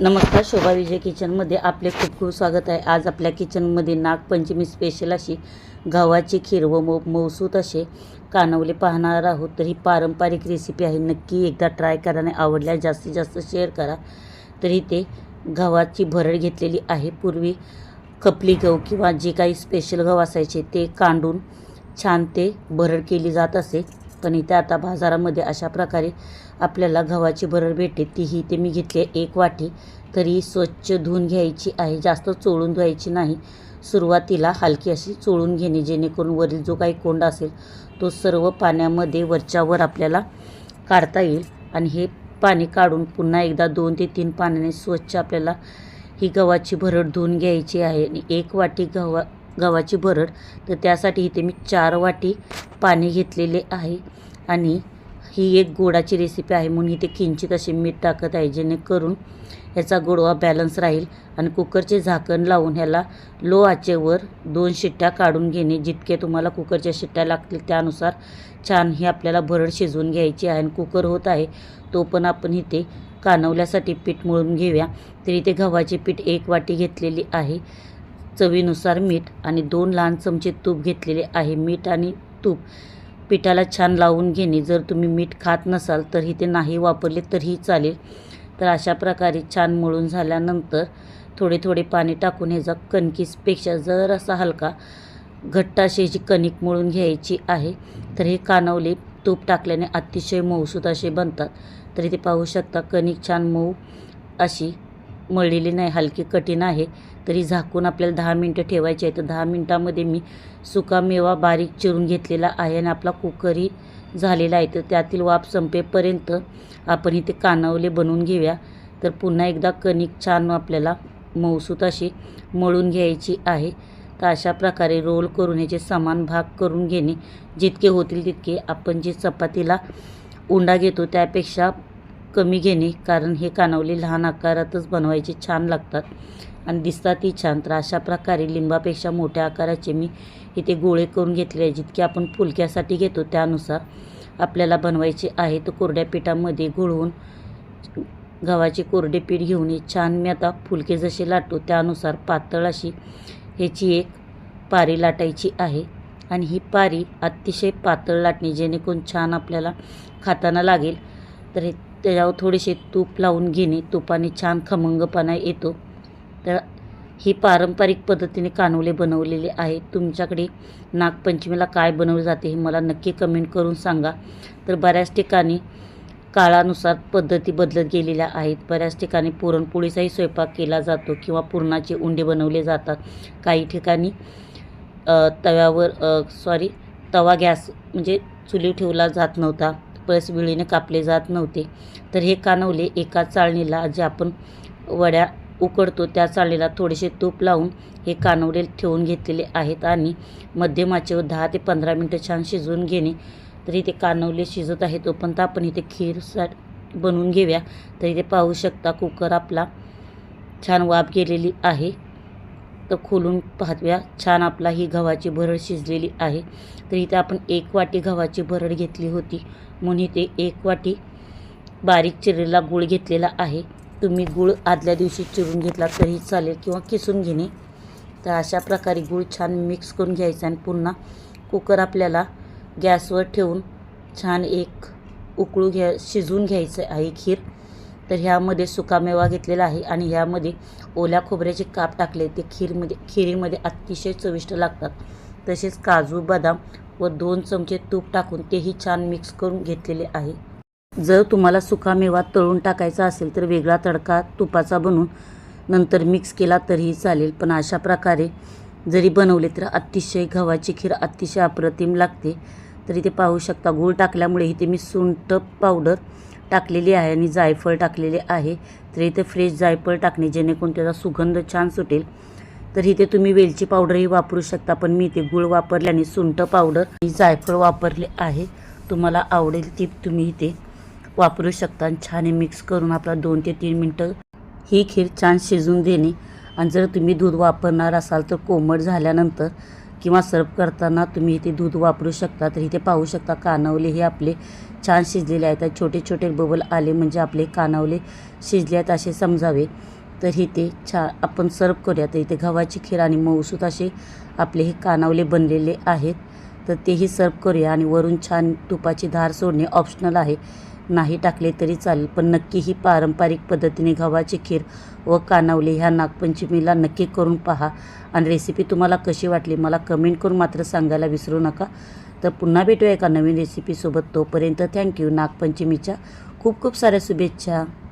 नमस्कार शोभा विजय किचनमध्ये आपले खूप खूप स्वागत आहे. आज आपल्या किचनमध्ये नागपंचमी स्पेशल अशी गव्हाची खीर व मऊ मऊसूत असे कानवले पाहणार आहोत. तर ही पारंपरिक रेसिपी आहे. नक्की एकदा ट्राय करा आणि आवडल्यास जास्तीत जास्त शेअर करा. तरी ते गव्हाची भरड घेतलेली आहे. पूर्वी खपली गहू किंवा जे काही स्पेशल गहू असायचे ते कांडून छान ते भरड केली जात असे. पण इथे आता बाजारामध्ये अशा प्रकारे आपल्याला गव्हाची भरड भेटते तीही ते मी घेतली आहे एक वाटी. तरी स्वच्छ धुवून घ्यायची आहे जास्त चोळून धुवायची नाही. सुरुवातीला हलकी अशी चोळून घेणे जेणेकरून वरील जो काही कोंड असेल तो सर्व पाण्यामध्ये वरच्यावर आपल्याला काढता येईल. आणि हे पाणी काढून पुन्हा एकदा दोन ते तीन पाण्याने स्वच्छ आपल्याला ही गव्हाची भरड धुवून घ्यायची आहे. आणि एक वाटी गव्हा गव्हाची भरड तर त्यासाठी इथे मी चार वाटी पाणी घेतलेले आहे. आणि ही एक गोडाची रेसिपी आहे. म्हणून इथे किंचित असे मीठ टाकत आहे जेणेकरून ह्याचा गोडवा बॅलन्स राहील आणि कुकरचे झाकण लावून ह्याला लो आचेवर दोन शिट्ट्या काढून घेणे. जितके तुम्हाला कुकरच्या शिट्ट्या लागतील त्यानुसार छान ही आपल्याला भरड शिजवून घ्यायची आहे. आणि कुकर होत आहे तो पण आपण इथे कानवल्यासाठी पीठ मळून घेऊया. तर इथे गव्हाचे पीठ एक वाटी घेतलेली आहे. चवीनुसार मीठ आणि दोन लहान चमचे तूप घेतलेले आहे. मीठ आणि तूप पिठाला छान लावून घेणे. जर तुम्ही मीठ खात नसाल तर ते नाही वापरले तरीही चालेल. तर अशा प्रकारे छान मळून झाल्यानंतर थोडे थोडे पाणी टाकून ह्याचा कणकीसपेक्षा जर असा हलका घट्ट अशी जी कणिक मळून घ्यायची आहे. तर हे कानवले तूप टाकल्याने अतिशय मऊसूत असे बनतात. तरी ते पाहू शकता कणिक छान मऊ अशी मळलेली नाही हलकी कठीण आहे. तरी झाकून आपल्याला दहा मिनटं ठेवायचे आहे तर दहा मिनटामध्ये मी सुका मेवा बारीक चिरून घेतलेला आहे आणि आपला कुकरही झालेला आहे. तर त्यातील वाफ संपेपर्यंत आपण इथे कानवले बनवून घेऊया. तर पुन्हा एकदा कणिक छान आपल्याला मऊसूत अशी मळून घ्यायची आहे. तर अशा प्रकारे रोल करून याचे समान भाग करून घेणे जितके होतील तितके आपण जे चपातीला उंडा घेतो त्यापेक्षा कमी घेणे कारण हे कानवले लहान आकारातच बनवायचे छान लागतात आणि दिसतातही छान. तर अशा प्रकारे लिंबापेक्षा मोठ्या आकाराचे मी इथे गोळे करून घेतले आहे जितके आपण फुलक्यासाठी घेतो त्यानुसार आपल्याला बनवायचे आहे. तर कोरड्या पिठामध्ये घोळवून गव्हाचे कोरडे पीठ घेऊन हे छान मी आता फुलके जसे लाटतो त्यानुसार पातळ अशी ह्याची एक पारी लाटायची आहे. आणि ही पारी अतिशय पातळ लाटणे जेणेकरून छान आपल्याला खाताना लागेल. तर हे त्याच्यावर थोडेसे तूप लावून घेणे. तुपाने छान खमंगपणा येतो. तर ही पारंपरिक पद्धतीने कानवले बनवलेले आहे. तुमच्याकडे नागपंचमीला काय बनवले जाते हे मला नक्की कमेंट करून सांगा. तर बऱ्याच ठिकाणी काळानुसार पद्धती बदलत गेलेल्या आहेत. बऱ्याच ठिकाणी पुरणपोळीचाही स्वयंपाक केला जातो किंवा पुरणाचे उंडे बनवले जातात. काही ठिकाणी तव्यावर सॉरी तवा गॅस म्हणजे चुली ठेवला जात नव्हता. प्लस वेळेने कापले जात नव्हते. तर हे कानवले एका चाळणीला जे आपण वड्या उकडतो त्या चाळणीला थोडेसे तूप लावून हे कानवले ठेवून घेतलेले आहेत आणि मध्यमाचे दहा ते पंधरा मिनटं छान शिजवून घेणे. तर इथे कानवले शिजत आहे तोपर्यंत आपण इथे खीर सा बनवून घेऊया. तर इथे पाहू शकता कुकर आपला छान वाफ गेलेली आहे. तर खोलून पाहतव्या छान आपला ही गव्हाची भरड शिजलेली आहे. तर इथे आपण एक वाटी गव्हाची भरड घेतली होती. म्हणून इथे एक वाटी बारीक चिरलेला गूळ घेतलेला आहे. तुम्ही गूळ आदल्या दिवशी चिरून घेतला तरी चालेल किंवा किसून घेणे. तर अशा प्रकारे गूळ छान मिक्स करून घ्यायचा आणि पुन्हा कुकर आपल्याला गॅसवर ठेवून छान एक उकळू घ्या शिजवून घ्यायचं आहे खीर. तर ह्यामध्ये सुकामेवा घेतलेला आहे आणि ह्यामध्ये ओल्या खोबऱ्याचे काप टाकले ते खीरमध्ये खिरीमध्ये अतिशय चविष्ट लागतात. तसेच काजू बदाम व दोन चमचे तूप टाकून तेही छान मिक्स करून घेतलेले आहे. जर तुम्हाला सुकामेवा तळून टाकायचा असेल तर वेगळा तडका तुपाचा बनवून नंतर मिक्स केला तरीही चालेल. पण अशा प्रकारे जरी बनवले तर अतिशय गव्हाची खीर अतिशय अप्रतिम लागते. तरी ते पाहू शकता गूळ टाकल्यामुळे इथे मी सुंठ पावडर टाकलेली आहे आणि जायफळ टाकलेले आहे. तर इथे फ्रेश जायफळ टाकणे जेणेकरून त्याचा सुगंध छान सुटेल. तर इथे तुम्ही वेलची पावडरही वापरू शकता पण मी इथे गुळ वापरल्याने सुंठ पावडर आणि जायफळ वापरले आहे. तुम्हाला आवडेल ती तुम्ही इथे वापरू शकता आणि छान हे मिक्स करून आपला दोन ते तीन मिनटं ही खीर छान शिजून देणे. आणि जर तुम्ही दूध वापरणार असाल तर कोमट झाल्यानंतर किंवा सर्व करताना तुम्ही इथे दूध वापरू शकता. तर इथे पाहू शकता कानवले हे आपले छान शिजलेले आहेत. छोटे छोटे बबल आले म्हणजे आपले कानावले शिजले आहेत असे समजावे. तर इथे छा आपण सर्व करूया. तर इथे गव्हाची खीर आणि मऊसूत असे आपले हे कानावले बनलेले आहेत. तर तेही सर्व करूया आणि वरून छान तुपाची धार सोडणे ऑप्शनल आहे. नाही टाकले तरी चालेल पण नक्की ही पारंपरिक पद्धतीने गव्हाची खीर व कानावले ह्या नागपंचमीला नक्की करून पहा. आणि रेसिपी तुम्हाला कशी वाटली मला कमेंट करून मात्र सांगायला विसरू नका. तर पुन्हा भेटूया एका नवीन रेसिपीसोबत तोपर्यंत थँक्यू नागपंचमीच्या खूप खूप साऱ्या शुभेच्छा.